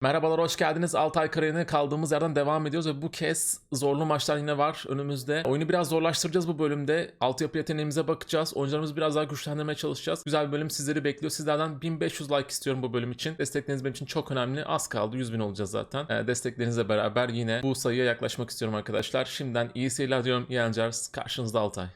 Merhabalar, hoş geldiniz. Altay Karayı'na kaldığımız yerden devam ediyoruz ve bu kez zorlu maçlar yine var önümüzde. Oyunu biraz zorlaştıracağız bu bölümde. Altyapı yeteneğimize bakacağız. Oyuncularımızı biraz daha güçlendirmeye çalışacağız. Güzel bir bölüm sizleri bekliyor. Sizlerden 1500 like istiyorum bu bölüm için. Destekleriniz benim için çok önemli. Az kaldı. 100 bin olacağız zaten. Ee, desteklerinizle beraber yine bu sayıya yaklaşmak istiyorum arkadaşlar. Şimdiden iyi seyirler diyorum. İyi. Karşınızda Altay.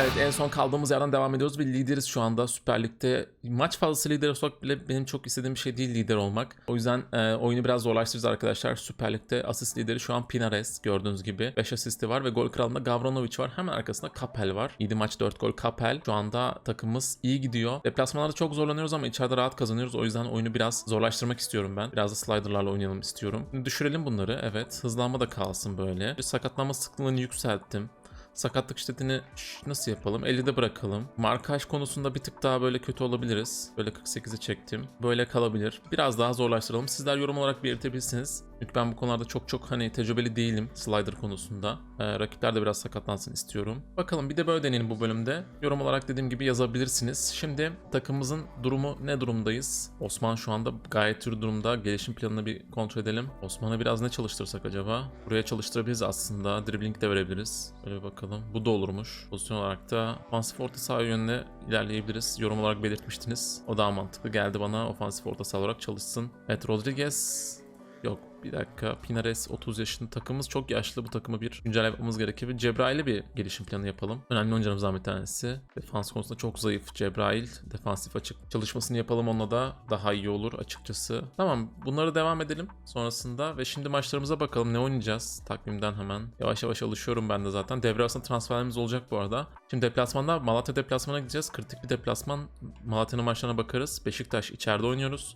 Evet en son kaldığımız yerden devam ediyoruz. Bir lideriz şu anda Süper Lig'de. Maç fazlası lider olsak bile benim çok istediğim bir şey değil lider olmak. O yüzden e, oyunu biraz zorlaştıracağız arkadaşlar. Süper Lig'de asist lideri şu an Pinares gördüğünüz gibi. 5 asisti var ve gol kralında Gavranovic var. Hemen arkasında Kapel var. 7 maç 4 gol Kapel. Şu anda takımımız iyi gidiyor. Deplasmanlarda çok zorlanıyoruz ama içeride rahat kazanıyoruz. O yüzden oyunu biraz zorlaştırmak istiyorum ben. Biraz da sliderlarla oynayalım istiyorum. Düşürelim bunları. Evet hızlanma da kalsın böyle. Sakatlanma sıklığını yükselttim. Sakatlık şiddetini şş, nasıl yapalım? 50'de bırakalım. Markaj konusunda bir tık daha böyle kötü olabiliriz. Böyle 48'e çektim. Böyle kalabilir. Biraz daha zorlaştıralım. Sizler yorum olarak belirtebilirsiniz. Çünkü ben bu konularda çok çok hani tecrübeli değilim slider konusunda. Ee, rakipler de biraz sakatlansın istiyorum. Bakalım bir de böyle deneyelim bu bölümde. Yorum olarak dediğim gibi yazabilirsiniz. Şimdi takımımızın durumu ne durumdayız? Osman şu anda gayet iyi durumda. Gelişim planını bir kontrol edelim. Osman'a biraz ne çalıştırsak acaba? Buraya çalıştırabiliriz aslında. Dribbling de verebiliriz. Böyle bakalım. Bu da olurmuş. Pozisyon olarak da ofansif orta saha yönüne ilerleyebiliriz. Yorum olarak belirtmiştiniz. O daha mantıklı geldi bana. Ofansif orta saha olarak çalışsın. Evet Rodriguez Yok bir dakika. Pinares 30 yaşında takımımız çok yaşlı. Bu takımı bir güncel yapmamız gerekiyor. Cebrail'e bir gelişim planı yapalım. Önemli oyuncularımızdan bir tanesi. Defans konusunda çok zayıf Cebrail. Defansif açık çalışmasını yapalım onunla da daha iyi olur açıkçası. Tamam bunları devam edelim sonrasında ve şimdi maçlarımıza bakalım ne oynayacağız takvimden hemen. Yavaş yavaş alışıyorum ben de zaten. Devre arasında transferlerimiz olacak bu arada. Şimdi deplasmanda Malatya deplasmana gideceğiz. Kritik bir deplasman. Malatya'nın maçlarına bakarız. Beşiktaş içeride oynuyoruz.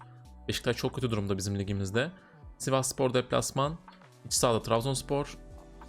Beşiktaş çok kötü durumda bizim ligimizde. Sivas Spor deplasman, iç sahada Trabzonspor,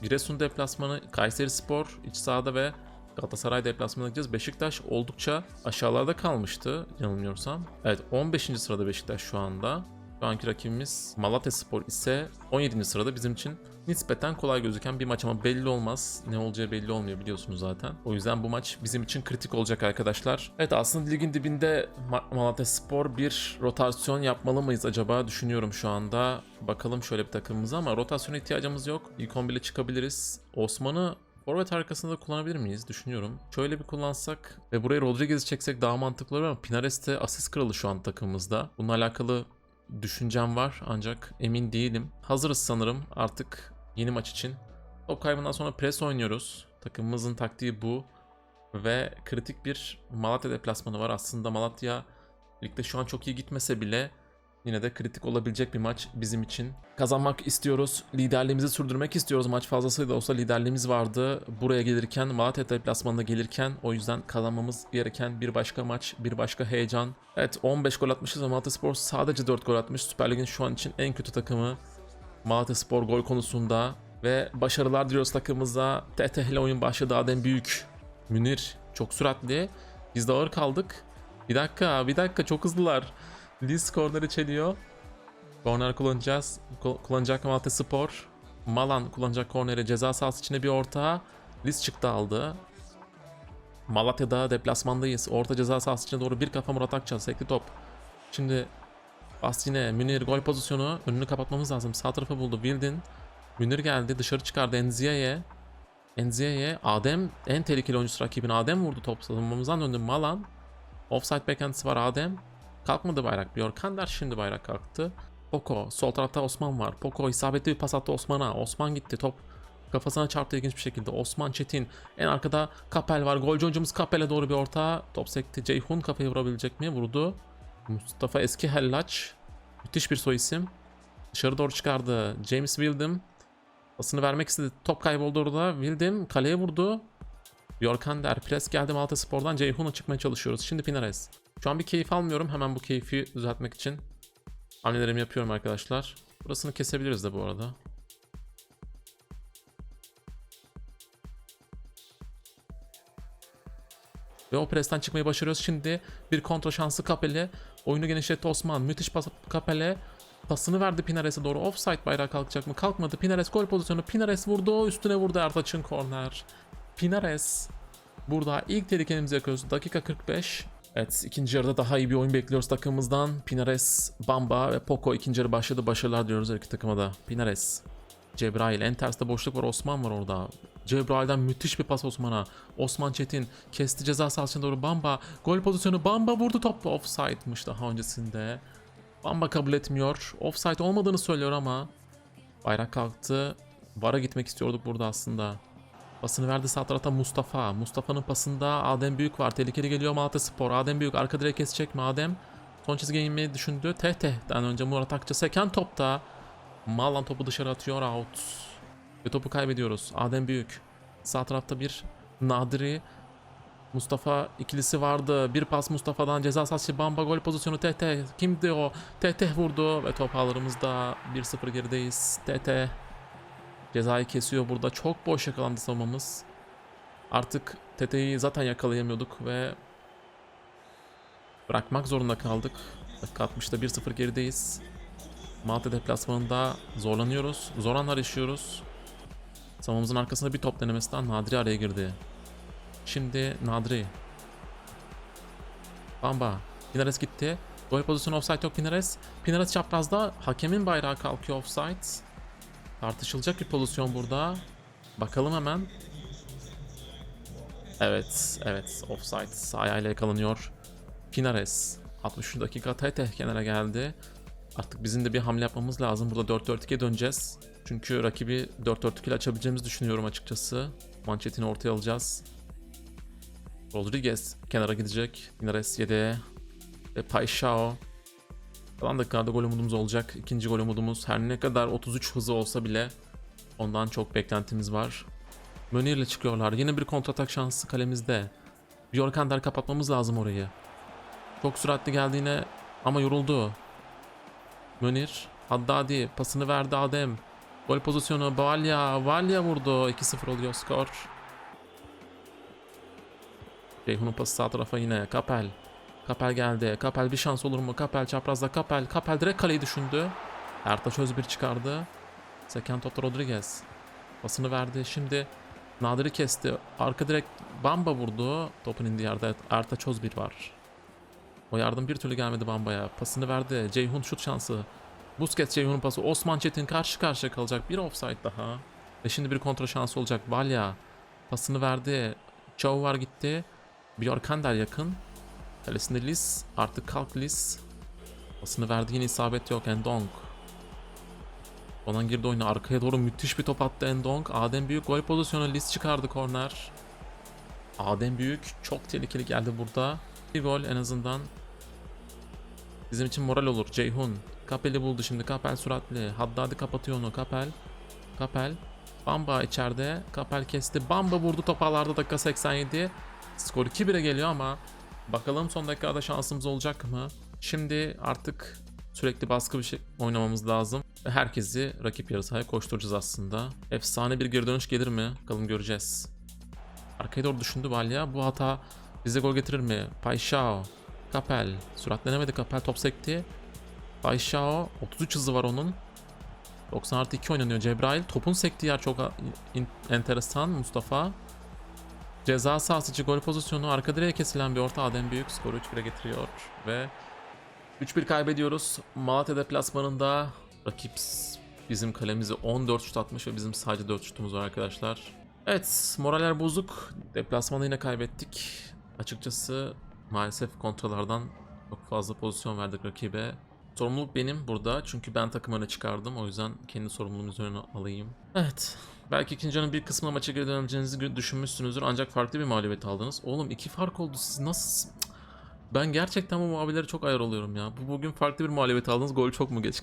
Giresun deplasmanı, Kayseri Spor iç sahada ve Galatasaray deplasmanına gideceğiz. Beşiktaş oldukça aşağılarda kalmıştı yanılmıyorsam. Evet 15. sırada Beşiktaş şu anda. Şu anki rakibimiz Malatya Spor ise 17. sırada bizim için nispeten kolay gözüken bir maç ama belli olmaz. Ne olacağı belli olmuyor biliyorsunuz zaten. O yüzden bu maç bizim için kritik olacak arkadaşlar. Evet aslında ligin dibinde Ma- Malatya Spor bir rotasyon yapmalı mıyız acaba düşünüyorum şu anda. Bakalım şöyle bir takımımıza ama rotasyona ihtiyacımız yok. İlk 11'le çıkabiliriz. Osman'ı Forvet arkasında kullanabilir miyiz? Düşünüyorum. Şöyle bir kullansak ve buraya Rodriguez'i çeksek daha mantıklı olur ama Pinares de asist kralı şu an takımımızda. Bununla alakalı düşüncem var ancak emin değilim. Hazırız sanırım artık yeni maç için. Top kaybından sonra pres oynuyoruz. Takımımızın taktiği bu. Ve kritik bir Malatya deplasmanı var. Aslında Malatya ligde şu an çok iyi gitmese bile yine de kritik olabilecek bir maç bizim için. Kazanmak istiyoruz. Liderliğimizi sürdürmek istiyoruz. Maç fazlasıyla da olsa liderliğimiz vardı. Buraya gelirken, Malatya deplasmanına gelirken o yüzden kazanmamız gereken bir başka maç, bir başka heyecan. Evet 15 gol atmışız ama Malatya Spor sadece 4 gol atmış. Süper Lig'in şu an için en kötü takımı. Malatya Spor gol konusunda ve başarılar diliyoruz takımımıza. TT ile oyun başladı Adem Büyük. Münir çok süratli. Biz de ağır kaldık. Bir dakika, bir dakika çok hızlılar. Liz korneri çeliyor. Korner kullanacağız. Ku- Kullanacak Malatya Spor. Malan kullanacak korneri ceza sahası içine bir orta. Liz çıktı aldı. Malatya'da deplasmandayız. Orta ceza sahası içine doğru bir kafa Murat Akçal. Sekli top. Şimdi bas yine Münir gol pozisyonu. Önünü kapatmamız lazım. Sağ tarafı buldu. Wildin. Münir geldi. Dışarı çıkardı Enzia'ya. Enzia'ya. Adem en tehlikeli oyuncusu rakibin. Adem vurdu top savunmamızdan döndü. Malan. Offside beklentisi var Adem. Kalkmadı bayrak. Björkander şimdi bayrak kalktı. Poco. Sol tarafta Osman var. Poco isabetli bir pas attı Osman'a. Osman gitti. Top kafasına çarptı ilginç bir şekilde. Osman Çetin. En arkada Kapel var. Golcü oyuncumuz Kapel'e doğru bir orta. Top sekti. Ceyhun kafayı vurabilecek mi? Vurdu. Mustafa Eski Hellaç. Müthiş bir soy isim. Dışarı doğru çıkardı. James Wildham. Pasını vermek istedi. Top kayboldu orada. Wildham kaleye vurdu. Björkander. Pres geldi Malta Spor'dan. Ceyhun'a çıkmaya çalışıyoruz. Şimdi Pinares. Şu an bir keyif almıyorum. Hemen bu keyfi düzeltmek için hamlelerimi yapıyorum arkadaşlar. Burasını kesebiliriz de bu arada. Ve o presten çıkmayı başarıyoruz. Şimdi bir kontra şansı Kapel'e. Oyunu genişletti Osman. Müthiş pas Kapel'e. Pasını verdi Pinares'e doğru. Offside bayrağı kalkacak mı? Kalkmadı. Pinares gol pozisyonu. Pinares vurdu. Üstüne vurdu Ertaç'ın korner. Pinares. Burada ilk tehlikelimizi yakıyoruz. Dakika 45. Evet ikinci yarıda daha iyi bir oyun bekliyoruz takımımızdan. Pinares, Bamba ve Poco ikinci yarı başladı. Başarılar diyoruz her iki takıma da. Pinares, Cebrail. En terste boşluk var. Osman var orada. Cebrail'den müthiş bir pas Osman'a. Osman Çetin kesti ceza sahasına doğru Bamba. Gol pozisyonu Bamba vurdu topu. Offside'mış daha öncesinde. Bamba kabul etmiyor. Offside olmadığını söylüyor ama bayrak kalktı. VAR'a gitmek istiyorduk burada aslında. Pasını verdi sağ tarafta Mustafa. Mustafa'nın pasında Adem Büyük var. Tehlikeli geliyor Malatya Spor. Adem Büyük arka direğe kesecek mi Adem? Son çizgiye inmeyi düşündü. Tehteh'den önce Murat Akça seken topta. Malan topu dışarı atıyor out. Ve topu kaybediyoruz. Adem Büyük. Sağ tarafta bir Nadiri. Mustafa ikilisi vardı. Bir pas Mustafa'dan ceza sahası Bamba gol pozisyonu TT. Kimdi o? TT vurdu ve top ağlarımızda 1-0 gerideyiz. TT cezayı kesiyor burada. Çok boş yakalandı savunmamız. Artık TT'yi zaten yakalayamıyorduk ve bırakmak zorunda kaldık. Dakika 60'da 1-0 gerideyiz. Malatya deplasmanında zorlanıyoruz. Zor anlar yaşıyoruz. Savunmamızın arkasında bir top denemesinden Nadri araya girdi. Şimdi Nadri. Bamba. Pinares gitti. Gol pozisyonu offside yok Pinares. Pinares çaprazda. Hakemin bayrağı kalkıyor offside. Tartışılacak bir pozisyon burada. Bakalım hemen. Evet, evet. Offside ayağıyla yakalanıyor. Pinares. 60 dakika Tete kenara geldi. Artık bizim de bir hamle yapmamız lazım. Burada 4-4-2'ye döneceğiz. Çünkü rakibi 4-4-2 ile açabileceğimizi düşünüyorum açıkçası. Mançetini ortaya alacağız. Rodriguez kenara gidecek. Pinares yedeğe. Ve Paixao. Kalan dakikalarda gol umudumuz olacak. İkinci gol umudumuz her ne kadar 33 hızı olsa bile ondan çok beklentimiz var. Mönir ile çıkıyorlar. Yine bir kontratak şansı kalemizde. Bjorkander kapatmamız lazım orayı. Çok süratli geldiğine ama yoruldu. Mönir, Haddadi pasını verdi Adem. Gol pozisyonu Valya, Valya vurdu. 2-0 oluyor skor. Ceyhun'un pası sağ tarafa yine. Kapel. Kapel geldi. Kapel bir şans olur mu? Kapel çaprazda Kapel. Kapel direkt kaleyi düşündü. Ertaş Özbir çıkardı. Seken topta Rodriguez. Pasını verdi. Şimdi Nadir'i kesti. Arka direkt Bamba vurdu. Topun indiği yerde Ertaç Özbir var. O yardım bir türlü gelmedi Bamba'ya. Pasını verdi. Ceyhun şut şansı. Busquets Ceyhun'un pası. Osman Çetin karşı karşıya kalacak. Bir offside daha. Ve şimdi bir kontra şansı olacak. Valya pasını verdi. Chow var gitti. Bjorkander yakın. Kalesinde Lis. Artık kalk Lis. Pasını verdi yine isabet yok. Endong. Onan girdi oyuna. Arkaya doğru müthiş bir top attı Endong. Adem Büyük gol pozisyonu. Lis çıkardı korner. Adem Büyük çok tehlikeli geldi burada. Bir gol en azından. Bizim için moral olur. Ceyhun. Kapel'i buldu şimdi. Kapel süratli. Haddadi kapatıyor onu. Kapel. Kapel. Bamba içeride. Kapel kesti. Bamba vurdu topağlarda dakika 87. Skor 2-1'e geliyor ama bakalım son dakikada şansımız olacak mı? Şimdi artık sürekli baskı bir şey oynamamız lazım. Ve herkesi rakip yarı sahaya koşturacağız aslında. Efsane bir geri dönüş gelir mi? Bakalım göreceğiz. Arkaya doğru düşündü Valya. Bu hata bize gol getirir mi? Paixao. Kapel. Süratlenemedi Kapel top sekti. Paixao. 33 hızı var onun. 90 artı 2 oynanıyor Cebrail. Topun sektiği yer çok enteresan. Mustafa. Ceza sahası içi gol pozisyonu arka direğe kesilen bir orta Adem Büyük skoru 3-1'e getiriyor ve 3-1 kaybediyoruz. Malatya deplasmanında rakip bizim kalemizi 14 şut atmış ve bizim sadece 4 şutumuz var arkadaşlar. Evet moraller bozuk. Deplasmanı yine kaybettik. Açıkçası maalesef kontralardan çok fazla pozisyon verdik rakibe. Sorumluluk benim burada çünkü ben takım öne çıkardım. O yüzden kendi sorumluluğumu üzerine alayım. Evet. Belki ikinci yarının bir kısmına maça geri dönebileceğinizi düşünmüşsünüzdür ancak farklı bir mağlubiyet aldınız. Oğlum iki fark oldu siz nasıl... Ben gerçekten bu muhabbelere çok ayar oluyorum ya. Bu bugün farklı bir mağlubiyet aldınız. Gol çok mu geç?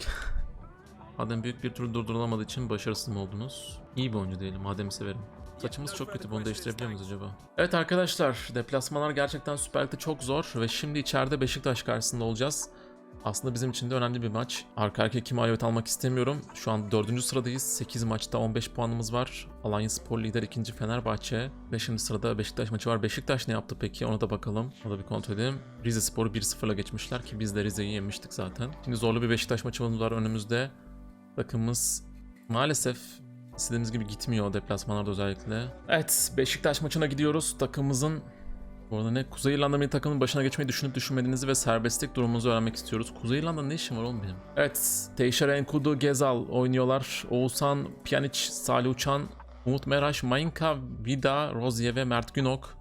Adem büyük bir türlü durdurulamadığı için başarısız mı oldunuz? İyi bir oyuncu değilim. Adem'i severim. Saçımız çok kötü. Bunu değiştirebiliyor muyuz acaba? Evet arkadaşlar. Deplasmanlar gerçekten Süper Lig'de çok zor. Ve şimdi içeride Beşiktaş karşısında olacağız. Aslında bizim için de önemli bir maç. Arka arkaya iki mağlubiyet almak istemiyorum. Şu an 4. sıradayız. 8 maçta 15 puanımız var. Alanya Spor lider 2. Fenerbahçe. Ve şimdi sırada Beşiktaş maçı var. Beşiktaş ne yaptı peki? Ona da bakalım. Ona da bir kontrol edelim. Rize Spor'u 1-0'la geçmişler ki biz de Rize'yi yemiştik zaten. Şimdi zorlu bir Beşiktaş maçımız var önümüzde. Takımımız maalesef istediğimiz gibi gitmiyor deplasmanlarda özellikle. Evet Beşiktaş maçına gidiyoruz. Takımımızın bu arada ne? Kuzey İrlanda milli takımının başına geçmeyi düşünüp düşünmediğinizi ve serbestlik durumunuzu öğrenmek istiyoruz. Kuzey İrlanda'da ne işim var oğlum benim? Evet, Teixeira Enkudu, Gezal oynuyorlar. Oğuzhan, Pjanic, Salih Uçan, Umut Meraş, Mainka, Vida, Rozier ve Mert Günok.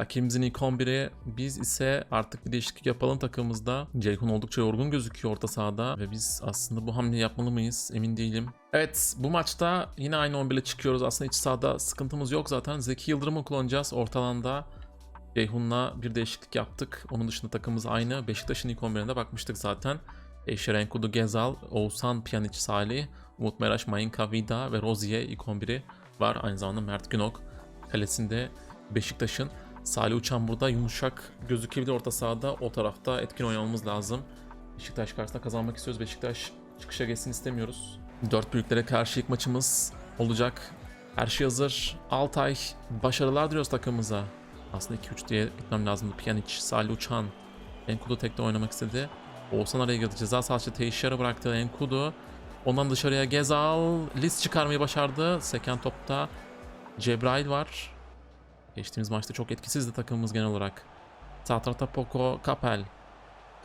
Rakibimizin ilk 11'i. Biz ise artık bir değişiklik yapalım takımımızda. Ceyhun oldukça yorgun gözüküyor orta sahada. Ve biz aslında bu hamleyi yapmalı mıyız? Emin değilim. Evet bu maçta yine aynı 11 ile çıkıyoruz. Aslında iç sahada sıkıntımız yok zaten. Zeki Yıldırım'ı kullanacağız ortalanda. Ceyhun'la bir değişiklik yaptık. Onun dışında takımımız aynı. Beşiktaş'ın ilk 11'ine bakmıştık zaten. Eşer Enkudu Gezal, Oğuzhan Pjanic Salih, Umut Meraş, Mainka Vida ve Rozier ilk 11'i var. Aynı zamanda Mert Günok kalesinde Beşiktaş'ın. Salih Uçan burada yumuşak gözükebilir orta sahada. O tarafta etkin oynamamız lazım. Beşiktaş karşısında kazanmak istiyoruz. Beşiktaş çıkışa geçsin istemiyoruz. Dört büyüklere karşı ilk maçımız olacak. Her şey hazır. Altay başarılar diliyoruz takımımıza. Aslında 2-3 diye gitmem lazımdı. Pjanic, Salih Uçan. Enkudu tekte oynamak istedi. Oğuzhan araya girdi. Ceza sahası Teixeira bıraktı Enkudu. Ondan dışarıya Gezal. Lis çıkarmayı başardı. Seken topta Cebrail var. Geçtiğimiz maçta çok etkisizdi takımımız genel olarak. Sağ Poco, Kapel.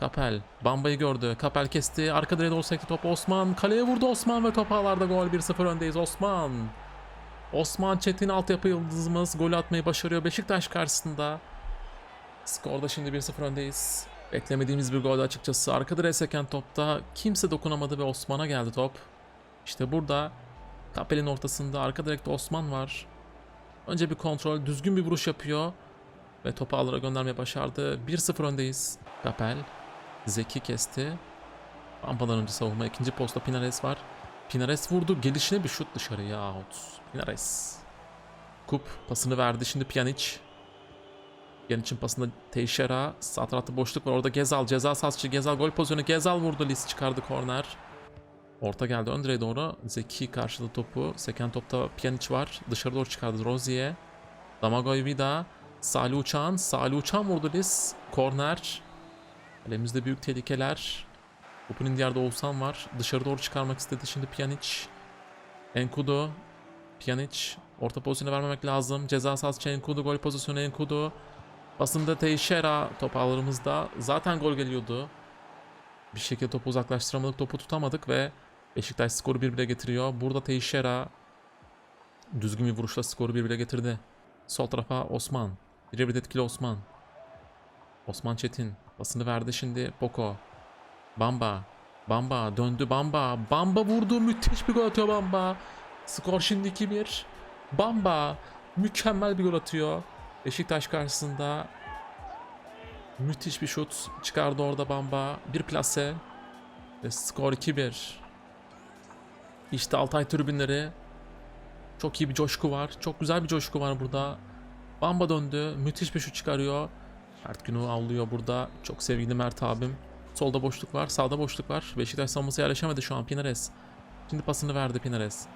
Kapel, Bamba'yı gördü. Kapel kesti. Arka direğe doğru sekti top Osman. Kaleye vurdu Osman ve top ağlarda gol. 1-0 öndeyiz Osman. Osman Çetin altyapı yıldızımız gol atmayı başarıyor Beşiktaş karşısında. Skorda şimdi 1-0 öndeyiz. Beklemediğimiz bir gol açıkçası. Arka direğe seken topta kimse dokunamadı ve Osman'a geldi top. İşte burada Kapel'in ortasında arka direkte Osman var. Önce bir kontrol, düzgün bir vuruş yapıyor. Ve topu ağlara göndermeye başardı. 1-0 öndeyiz. Kapel. Zeki kesti. Bamba'dan önce savunma. ikinci posta Pinares var. Pinares vurdu. Gelişine bir şut dışarıya out. Pinares. Kup pasını verdi. Şimdi Pjanic. Pjanic'in pasında Teixeira. Sağ tarafta boşluk var. Orada Gezal. Ceza sahası Gezal gol pozisyonu. Gezal vurdu. Lis çıkardı korner. Orta geldi ön direğe doğru. Zeki karşıladı topu. Seken topta Pjanic var. Dışarı doğru çıkardı Rozier. Damagoy Vida. Salih Uçan. Salih Uçan vurdu Lis. Korner. Elimizde büyük tehlikeler. Topun diğerde Oğuzhan var. Dışarı doğru çıkarmak istedi şimdi Pjanic. Enkudu. Pjanic. Orta pozisyonu vermemek lazım. Ceza sahası Enkudu. Gol pozisyonu Enkudu. Basında Teixeira top ağlarımızda. Zaten gol geliyordu. Bir şekilde topu uzaklaştıramadık. Topu tutamadık ve Beşiktaş skoru 1-1'e getiriyor. Burada Teixeira düzgün bir vuruşla skoru 1-1'e getirdi. Sol tarafa Osman. Birebir etkili Osman. Osman Çetin. Basını verdi şimdi Boko. Bamba. Bamba döndü Bamba. Bamba vurdu. Müthiş bir gol atıyor Bamba. Skor şimdi 2-1. Bamba mükemmel bir gol atıyor. Beşiktaş karşısında müthiş bir şut çıkardı orada Bamba. Bir plase ve skor 2-1. İşte Altay tribünleri. Çok iyi bir coşku var. Çok güzel bir coşku var burada. Bamba döndü. Müthiş bir şut çıkarıyor. Mert Günü avlıyor burada. Çok sevgili Mert abim. Solda boşluk var. Sağda boşluk var. Beşiktaş savunması yerleşemedi şu an Pinares. Şimdi pasını verdi Pinares.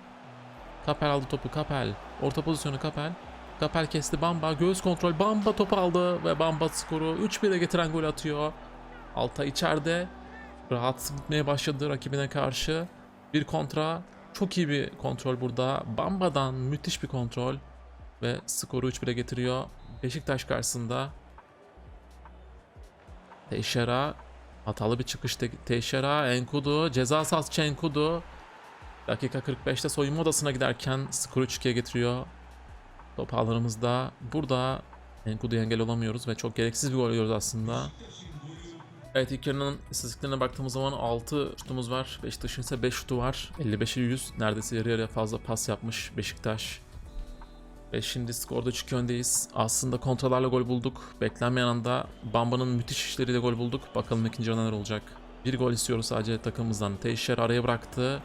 Kapel aldı topu. Kapel. Orta pozisyonu Kapel. Kapel kesti Bamba. Göğüs kontrol. Bamba topu aldı ve Bamba skoru 3-1'e getiren gol atıyor. Alta içeride. Rahat gitmeye başladı rakibine karşı. Bir kontra. Çok iyi bir kontrol burada. Bamba'dan müthiş bir kontrol. Ve skoru 3-1'e getiriyor. Beşiktaş karşısında. Teixeira. Hatalı bir çıkış Te- Teixeira. Enkudu. Ceza sahası Enkudu. Dakika 45'te soyunma odasına giderken skoru 3-2'ye getiriyor. Top ağlarımızda. Burada Enkudu'ya engel olamıyoruz ve çok gereksiz bir gol yiyoruz aslında. Evet ilk yarının istatistiklerine baktığımız zaman 6 şutumuz var. Beşiktaş'ın ise 5 şutu var. 55'e 100. Neredeyse yarı yarıya fazla pas yapmış Beşiktaş. Ve şimdi skorda 3 öndeyiz. Aslında kontralarla gol bulduk. Beklenmeyen anda Bamba'nın müthiş işleriyle gol bulduk. Bakalım ikinci neler olacak. Bir gol istiyoruz sadece takımımızdan. Teixeira araya bıraktı.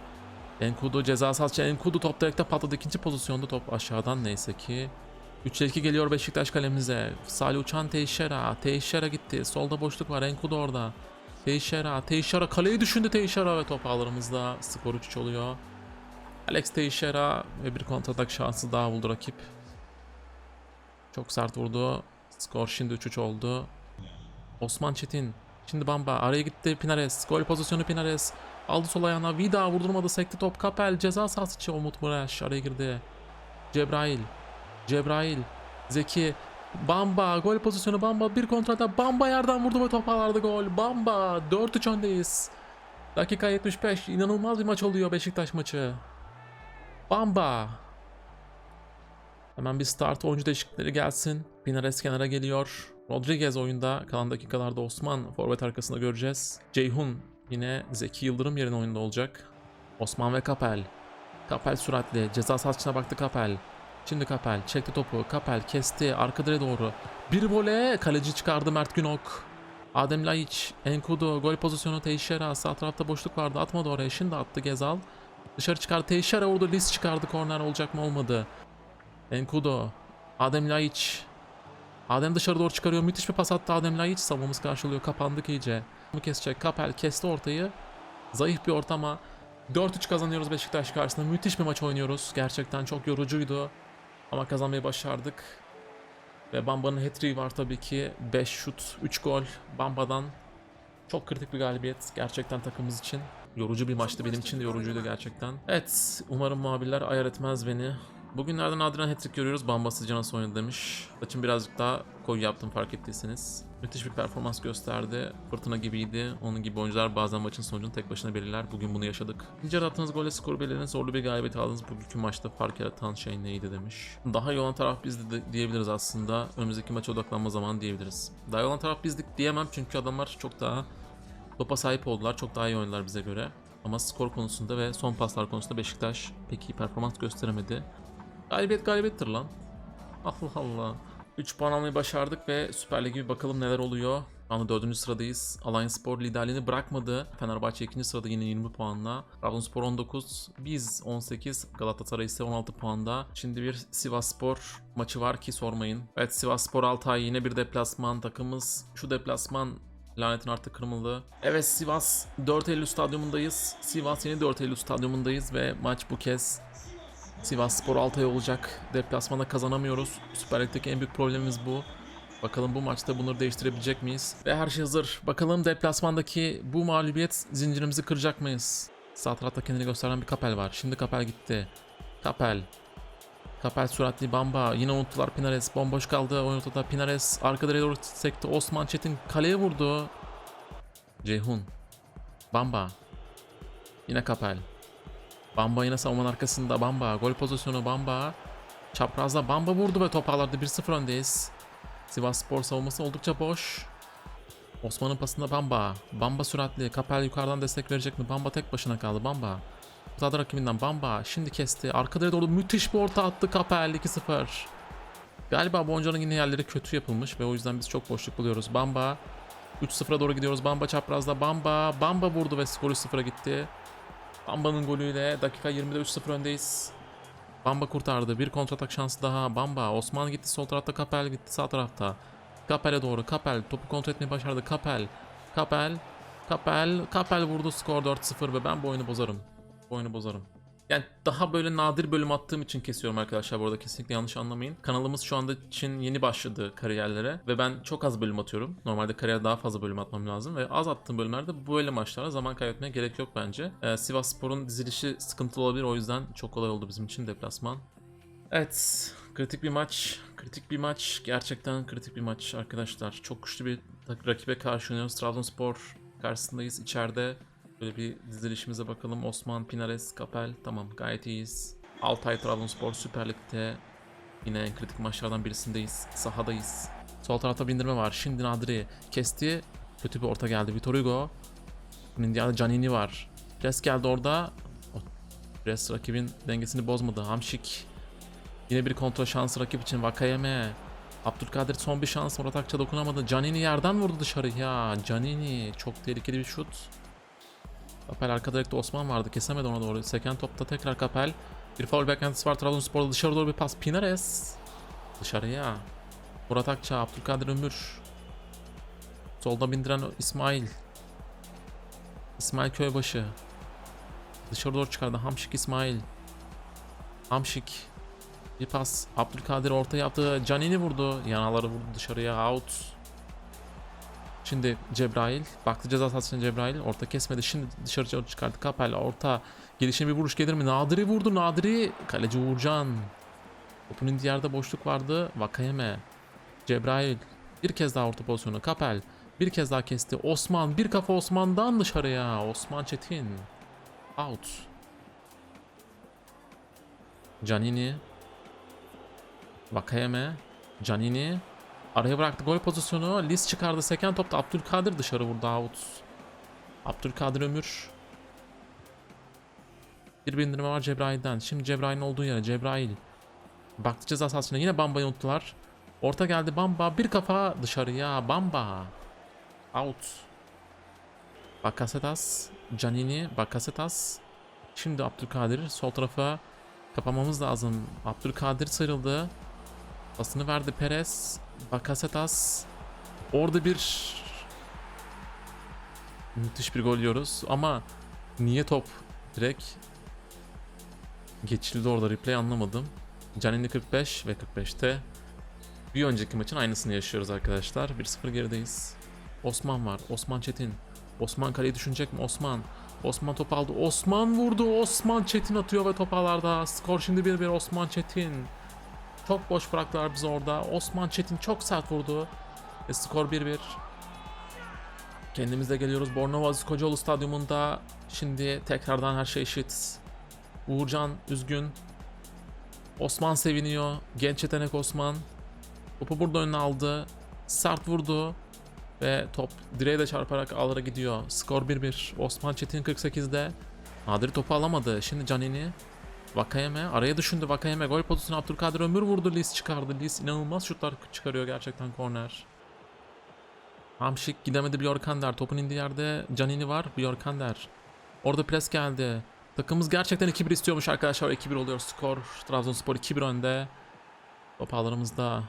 Enkudu ceza sahası Enkudu top direkte patladı. ikinci pozisyonda top aşağıdan neyse ki. 3'e 2 geliyor Beşiktaş kalemize. Salih Uçan Teixeira. Teixeira gitti. Solda boşluk var. Enkudu orada. Teixeira. Teixeira kaleyi düşündü Teixeira ve top ağlarımızda. Skor 3 oluyor. Alex Teixeira ve bir kontratak şansı daha buldu rakip. Çok sert vurdu. Skor şimdi 3-3 oldu. Osman Çetin. Şimdi Bamba araya gitti Pinares. Gol pozisyonu Pinares. Aldı sol ayağına. Vida vurdurmadı. Sekti top. Kapel ceza sahası içi. Umut Muraş araya girdi. Cebrail. Cebrail. Zeki. Bamba. Gol pozisyonu Bamba. Bir kontrata. Bamba yerden vurdu ve top ağlardı gol. Bamba. 4-3 öndeyiz. Dakika 75. İnanılmaz bir maç oluyor Beşiktaş maçı. Bamba. Hemen bir start oyuncu değişiklikleri gelsin. Pinares kenara geliyor. Rodriguez oyunda. Kalan dakikalarda Osman forvet arkasında göreceğiz. Ceyhun yine Zeki Yıldırım yerine oyunda olacak. Osman ve Kapel. Kapel süratli. Ceza sahasına baktı Kapel. Şimdi Kapel çekti topu. Kapel kesti. Arka direğe doğru. Bir vole. Kaleci çıkardı Mert Günok. Adem Laiç. Enkudu. Gol pozisyonu Teixeira. Sağ tarafta boşluk vardı. Atmadı oraya. Şimdi attı Gezal. Dışarı çıkardı. Teixeira vurdu. Lis çıkardı. Korner olacak mı? Olmadı. Enkudu. Adem Laiç. Adem dışarı doğru çıkarıyor. Müthiş bir pas attı Adem Laiç. Savunmamız karşılıyor. Kapandık iyice. Bunu kesecek. Kapel kesti ortayı. Zayıf bir ortama. 4-3 kazanıyoruz Beşiktaş karşısında. Müthiş bir maç oynuyoruz. Gerçekten çok yorucuydu. Ama kazanmayı başardık. Ve Bamba'nın hat var tabii ki. 5 şut, 3 gol. Bamba'dan çok kritik bir galibiyet gerçekten takımımız için. Yorucu bir maçtı benim için de yorucuydu gerçekten. Evet umarım muhabirler ayar etmez beni. Bugünlerden nadiren hat-trick görüyoruz. Bamba sizce nasıl oynadı demiş. Saçım birazcık daha koyu yaptım fark ettiyseniz. Müthiş bir performans gösterdi. Fırtına gibiydi. Onun gibi oyuncular bazen maçın sonucunu tek başına belirler. Bugün bunu yaşadık. İkinci yarı attığınız golle skoru belirlediniz. Zorlu bir galibiyet aldınız. Bugünkü maçta fark yaratan şey neydi demiş. Daha iyi olan taraf bizdi diyebiliriz aslında. Önümüzdeki maça odaklanma zamanı diyebiliriz. Daha iyi olan taraf bizdik diyemem çünkü adamlar çok daha topa sahip oldular. Çok daha iyi oynadılar bize göre. Ama skor konusunda ve son paslar konusunda Beşiktaş pek iyi performans gösteremedi. Galibiyet galibiyettir lan. Allah Allah. 3 puan almayı başardık ve Süper Lig'e bir bakalım neler oluyor. Şu anda 4. sıradayız. Alliance Spor liderliğini bırakmadı. Fenerbahçe 2. sırada yine 20 puanla. Trabzonspor 19, biz 18, Galatasaray ise 16 puanda. Şimdi bir Sivas Spor maçı var ki sormayın. Evet Sivas Spor Altay yine bir deplasman takımız. Şu deplasman Lanetin artık kırmızı. Evet Sivas 4 Eylül stadyumundayız. Sivas yeni 4 Eylül stadyumundayız ve maç bu kez Sivas Spor Altay olacak. Deplasmanda kazanamıyoruz. Süper Lig'deki en büyük problemimiz bu. Bakalım bu maçta bunları değiştirebilecek miyiz? Ve her şey hazır. Bakalım deplasmandaki bu mağlubiyet zincirimizi kıracak mıyız? Sağ tarafta kendini gösteren bir Kapel var. Şimdi Kapel gitti. Kapel. Kapel süratli Bamba. Yine unuttular Pinares. Bomboş kaldı. Oyun ortada Pinares. Arka direğe doğru sekti. Osman Çetin kaleye vurdu. Ceyhun. Bamba. Yine Kapel. Bamba yine savunmanın arkasında. Bamba. Gol pozisyonu Bamba. Çaprazda Bamba vurdu ve top ağlarda 1-0 öndeyiz. Sivas Spor savunması oldukça boş. Osman'ın pasında Bamba. Bamba süratli. Kapel yukarıdan destek verecek mi? Bamba tek başına kaldı. Bamba. Uzadı rakibinden Bamba. Şimdi kesti. Arkada doğru müthiş bir orta attı Kapel 2-0. Galiba bu oyuncuların yine yerleri kötü yapılmış ve o yüzden biz çok boşluk buluyoruz. Bamba. 3-0'a doğru gidiyoruz. Bamba çaprazda. Bamba. Bamba vurdu ve skoru 0'a gitti. Bamba'nın golüyle dakika 20'de 3-0 öndeyiz. Bamba kurtardı. Bir kontratak şansı daha. Bamba. Osman gitti sol tarafta. Kapel gitti sağ tarafta. Kapel'e doğru. Kapel. Topu kontrol etmeyi başardı. Kapel. Kapel. Kapel. Kapel vurdu. Skor 4-0 ve ben bu oyunu bozarım. Oyunu bozarım. Yani daha böyle nadir bölüm attığım için kesiyorum arkadaşlar bu arada kesinlikle yanlış anlamayın. Kanalımız şu anda için yeni başladı kariyerlere ve ben çok az bölüm atıyorum. Normalde kariyer daha fazla bölüm atmam lazım ve az attığım bölümlerde böyle maçlara zaman kaybetmeye gerek yok bence. Ee, Sivas Spor'un dizilişi sıkıntılı olabilir o yüzden çok kolay oldu bizim için deplasman. Evet, kritik bir maç. Kritik bir maç. Gerçekten kritik bir maç arkadaşlar. Çok güçlü bir rakibe karşı oynuyoruz. Trabzonspor karşısındayız içeride. Böyle bir dizilişimize bakalım. Osman, Pinares, Kapel. Tamam gayet iyiyiz. Altay Trabzonspor Süper Lig'de yine en kritik maçlardan birisindeyiz. Sahadayız. Sol tarafta bindirme var. Şimdi Nadri kesti. Kötü bir orta geldi. Vitor Hugo. Mindia'da Canini var. Pres geldi orada. Pres rakibin dengesini bozmadı. Hamşik. Yine bir kontrol şansı rakip için. Vakayeme. Abdülkadir son bir şans. Murat Akça dokunamadı. Canini yerden vurdu dışarı. Ya Canini çok tehlikeli bir şut. Kapel arka direkte Osman vardı. Kesemedi ona doğru. Seken topta tekrar Kapel. Bir foul beklentisi var Trabzonspor'da. Dışarı doğru bir pas. Pinares. Dışarıya. Murat Akça, Abdülkadir Ömür. Solda bindiren İsmail. İsmail Köybaşı. Dışarı doğru çıkardı. Hamşik İsmail. Hamşik. Bir pas. Abdülkadir orta yaptı. Canini vurdu. Yanaları vurdu dışarıya. Out. Şimdi Cebrail. Baktı ceza sahasına Cebrail. Orta kesmedi. Şimdi dışarı çıkarttı. Kapel orta. Gelişine bir vuruş gelir mi? Nadiri vurdu. Nadiri. Kaleci Uğurcan. Topun indiği yerde boşluk vardı. Vakayeme. Cebrail. Bir kez daha orta pozisyonu. Kapel. Bir kez daha kesti. Osman. Bir kafa Osman'dan dışarıya. Osman Çetin. Out. Canini. Vakayeme. Canini. Araya bıraktı gol pozisyonu. Lis çıkardı. Seken topta Abdülkadir dışarı vurdu. Out. Abdülkadir Ömür. Bir bindirme var Cebrail'den. Şimdi Cebrail'in olduğu yere. Cebrail. Baktı ceza sahasına. Yine Bamba'yı unuttular. Orta geldi Bamba. Bir kafa dışarıya. Bamba. Out. Bakasetas. Canini. Bakasetas. Şimdi Abdülkadir. Sol tarafa kapamamız lazım. Abdülkadir sıyrıldı. Pasını verdi Perez. Bakasetas. Orada bir müthiş bir gol yiyoruz ama niye top direkt geçildi orada replay anlamadım. Canini 45 ve 45'te bir önceki maçın aynısını yaşıyoruz arkadaşlar. 1-0 gerideyiz. Osman var. Osman Çetin. Osman kaleyi düşünecek mi? Osman. Osman top aldı. Osman vurdu. Osman Çetin atıyor ve top ağlarda. Skor şimdi 1-1 Osman Çetin. Çok boş bıraktılar bizi orada. Osman Çetin çok sert vurdu. Ve skor 1-1. Kendimize geliyoruz. Bornova Aziz Kocaoğlu stadyumunda. Şimdi tekrardan her şey eşit. Uğurcan üzgün. Osman seviniyor. Genç yetenek Osman. Topu burada önüne aldı. Sert vurdu. Ve top direğe de çarparak ağlara gidiyor. Skor 1-1. Osman Çetin 48'de. Nadir topu alamadı. Şimdi Canini. Vakayeme araya düşündü Vakayeme. Gol pozisyonu Abdülkadir Ömür vurdu Lis çıkardı. Lis inanılmaz şutlar çıkarıyor gerçekten korner. Hamşik gidemedi Bjorkander topun indiği yerde Canini var Bjorkander Orada pres geldi. Takımımız gerçekten 2-1 istiyormuş arkadaşlar. 2-1 oluyor skor. Trabzonspor 2-1 önde. Top ağlarımızda.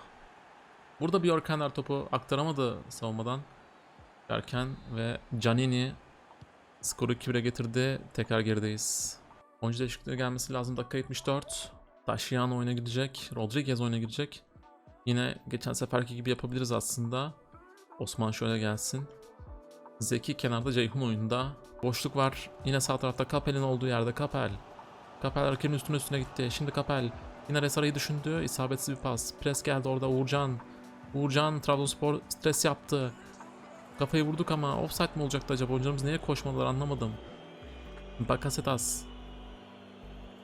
Burada Bjorkander topu aktaramadı savunmadan. Derken ve Canini skoru 2-1'e getirdi. Tekrar gerideyiz Oyuncu değişiklikleri gelmesi lazım. Dakika 74. Taşiyan oyuna gidecek. Rodriguez oyuna girecek. Yine geçen seferki gibi yapabiliriz aslında. Osman şöyle gelsin. Zeki kenarda Ceyhun oyunda. Boşluk var. Yine sağ tarafta Kapel'in olduğu yerde Kapel. Kapel raketin üstüne üstüne gitti. Şimdi Kapel. Yine Resara'yı düşündü. İsabetsiz bir pas. Pres geldi orada Uğurcan. Uğurcan Trabzonspor stres yaptı. Kafayı vurduk ama offside mi olacaktı acaba? Oyuncularımız niye koşmadılar anlamadım. Bakasetas.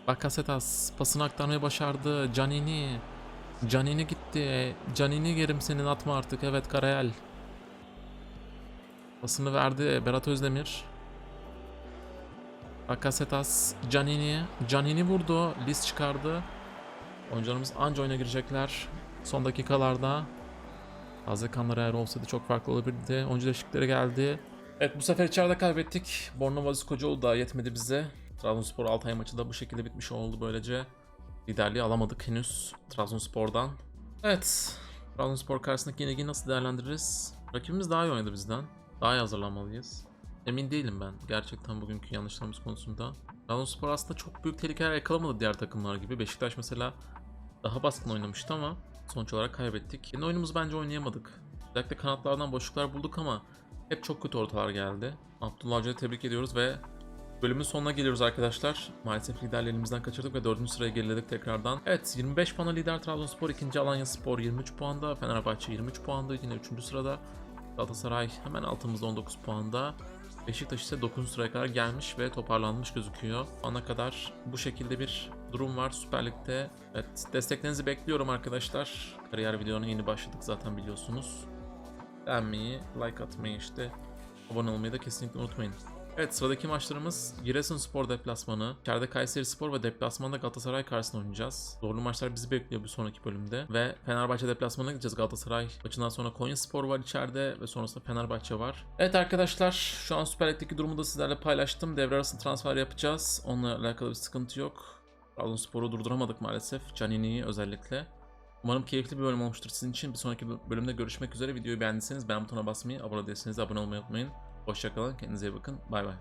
Bakasetas pasını aktarmayı başardı. Canini. Canini gitti. Canini gerim senin atma artık. Evet Karayel. Pasını verdi Berat Özdemir. Bakasetas. Canini. Canini vurdu. Lis çıkardı. Oyuncularımız anca oyuna girecekler. Son dakikalarda. Taze kanlar eğer olsaydı çok farklı olabilirdi. Oyuncu değişiklikleri geldi. Evet bu sefer içeride kaybettik. Bornova Kocaoğlu da yetmedi bize. Trabzonspor Altay maçı da bu şekilde bitmiş oldu böylece. Liderliği alamadık henüz Trabzonspor'dan. Evet. Trabzonspor karşısındaki yenilgiyi nasıl değerlendiririz? Rakibimiz daha iyi oynadı bizden. Daha iyi hazırlanmalıyız. Emin değilim ben gerçekten bugünkü yanlışlarımız konusunda. Trabzonspor aslında çok büyük tehlikeler yakalamadı diğer takımlar gibi. Beşiktaş mesela daha baskın oynamıştı ama sonuç olarak kaybettik. Yeni oyunumuzu bence oynayamadık. Özellikle kanatlardan boşluklar bulduk ama hep çok kötü ortalar geldi. Abdullah Avcı'yı tebrik ediyoruz ve Bölümün sonuna geliyoruz arkadaşlar. Maalesef liderliği elimizden kaçırdık ve 4. sıraya geriledik tekrardan. Evet 25 puanla lider Trabzonspor, 2. Alanya Spor 23 puanda, Fenerbahçe 23 puanda yine 3. sırada. Galatasaray hemen altımızda 19 puanda. Beşiktaş ise 9. sıraya kadar gelmiş ve toparlanmış gözüküyor. Ana kadar bu şekilde bir durum var Süper Lig'de. Evet desteklerinizi bekliyorum arkadaşlar. Kariyer videonun yeni başladık zaten biliyorsunuz. Beğenmeyi, like atmayı işte abone olmayı da kesinlikle unutmayın. Evet sıradaki maçlarımız Giresunspor deplasmanı, içeride Kayseri Spor ve deplasmanda Galatasaray karşısında oynayacağız. Zorlu maçlar bizi bekliyor bir sonraki bölümde. Ve Fenerbahçe deplasmanına gideceğiz Galatasaray. Maçından sonra Konya Spor var içeride ve sonrasında Fenerbahçe var. Evet arkadaşlar şu an Süper Lig'deki durumu da sizlerle paylaştım. Devre arası transfer yapacağız. Onunla alakalı bir sıkıntı yok. Trabzonspor'u durduramadık maalesef. Canini'yi özellikle. Umarım keyifli bir bölüm olmuştur sizin için. Bir sonraki bölümde görüşmek üzere. Videoyu beğendiyseniz beğen butonuna basmayı, abone değilseniz abone olmayı unutmayın. Hoşçakalın, kendinize iyi bakın. Bay bay.